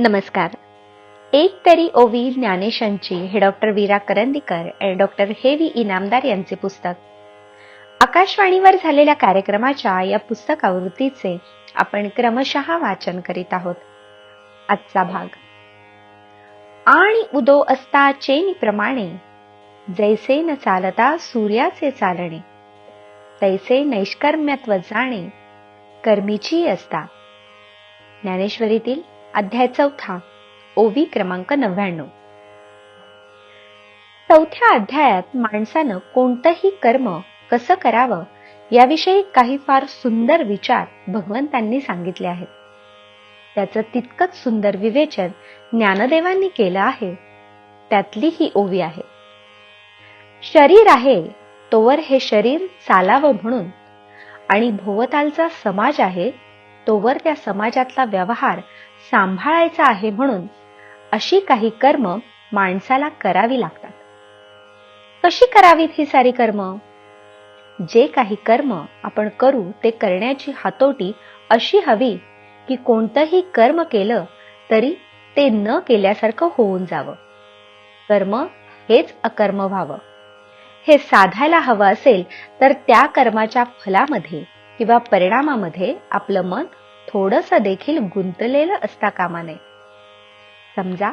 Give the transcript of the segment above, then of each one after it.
नमस्कार. एक तरी ओवी ज्ञानेशांची हे डॉक्टर वीरा करंदीकर आणि डॉक्टर हेवी इनामदार यांचे पुस्तक. आकाशवाणीवर झालेल्या कार्यक्रमाच्या या पुस्तकावृत्तीचे आपण क्रमशः वाचन करीत आहोत. आजचा भाग. आणि उदो असता चेनीप्रमाणे जैसे न चालता सूर्याचे चालणे तैसे नैष्कर्म्यत्व जाणे कर्मीची असता. ज्ञानेश्वरीतील अध्याय चौथा ओवी क्रमांक नव्याण्णव. चौथ्या अध्यायात माणसानं कोणतंही कर्म कसं करावं याविषयी काही फार सुंदर विचार भगवंतांनी सांगितले आहेत. त्याचं तितकंच सुंदर विवेचन ज्ञानदेवांनी केलं आहे. त्यातली ही ओवी आहे. शरीर आहे तोवर हे शरीर चालावं म्हणून. आणि भोवतालचा समाज आहे तोवर त्या समाजातला व्यवहार सांभाळायचा आहे म्हणून अशी काही कर्म माणसाला करावी लागतात. कशी करावीत ही सारी कर्म? जे काही कर्म आपण करू ते करण्याची हातोटी अशी हवी की कोणतंही कर्म केलं तरी ते न केल्यासारखं होऊन जावं. कर्म हेच अकर्म व्हावं. हे साधायला हवं असेल तर त्या कर्माच्या फलामध्ये किंवा परिणामामध्ये आपलं मन थोडस देखील गुंतलेलं असता कामा नये. समजा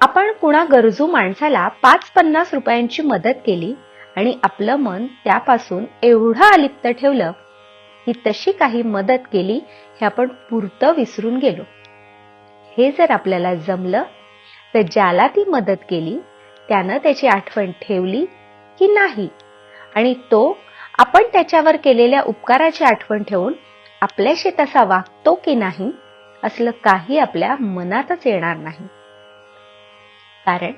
आपण कुणा गरजू माणसाला पाच पन्नास रुपयांची मदत केली आणि आपलं मन त्यापासून एवढं अलिप्त ठेवलं की तशी काही मदत केली हे आपण पुरतं विसरून गेलो. हे जर आपल्याला जमलं तर ज्याला ती मदत केली त्यानं त्याची आठवण ठेवली की नाही? आणि तो आपण त्याच्यावर केलेल्या उपकाराची आठवण ठेवून आपल्याशी तसा वागतो की नाही असलं काही आपल्या मनातच येणार नाही. कारण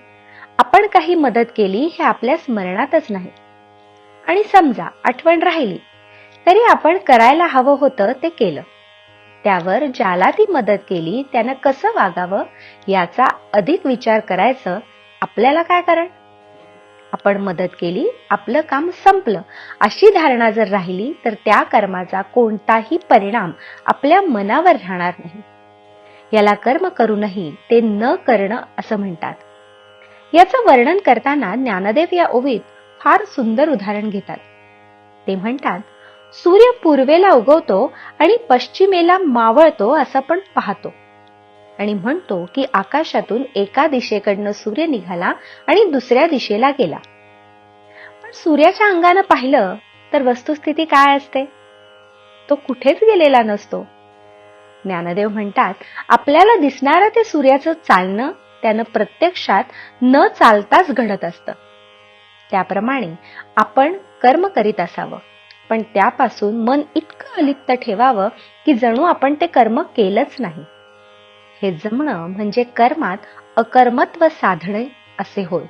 आपण काही मदत केली हे आपल्या स्मरणातच नाही. आणि समजा आठवण राहिली तरी आपण करायला हवं होतं ते केलं. त्यावर ज्याला ती मदत केली त्यानं कसं वागावं याचा अधिक विचार करायचं आपल्याला काय कारण? आपण मदत केली आपलं काम संपलं. अशी धारणा जर राहिली तर त्या कर्माचा कोणताही परिणाम आपल्या मनावर राहणार नाही. याला कर्म करूनही ते न करणं असं म्हणतात. याचं वर्णन करताना ज्ञानदेव या ओवीत फार सुंदर उदाहरण घेतात. ते म्हणतात सूर्य पूर्वेला उगवतो आणि पश्चिमेला मावळतो असं पण पाहतो. आणि म्हणतो की आकाशातून एका दिशेकडनं सूर्य निघाला आणि दुसऱ्या दिशेला गेला. पण सूर्याच्या अंगानं पाहिलं तर वस्तुस्थिती काय असते? तो कुठेच गेलेला नसतो. ज्ञानदेव म्हणतात आपल्याला दिसणारं ते सूर्याचं चालणं त्यानं प्रत्यक्षात न चालताच घडत असतं. त्याप्रमाणे आपण कर्म करीत असावं पण त्यापासून मन इतकं अलिप्त ठेवावं की जणू आपण ते कर्म केलंच नाही. हे जमणं म्हणजे कर्मात अकर्मत्व साधणे असे होय.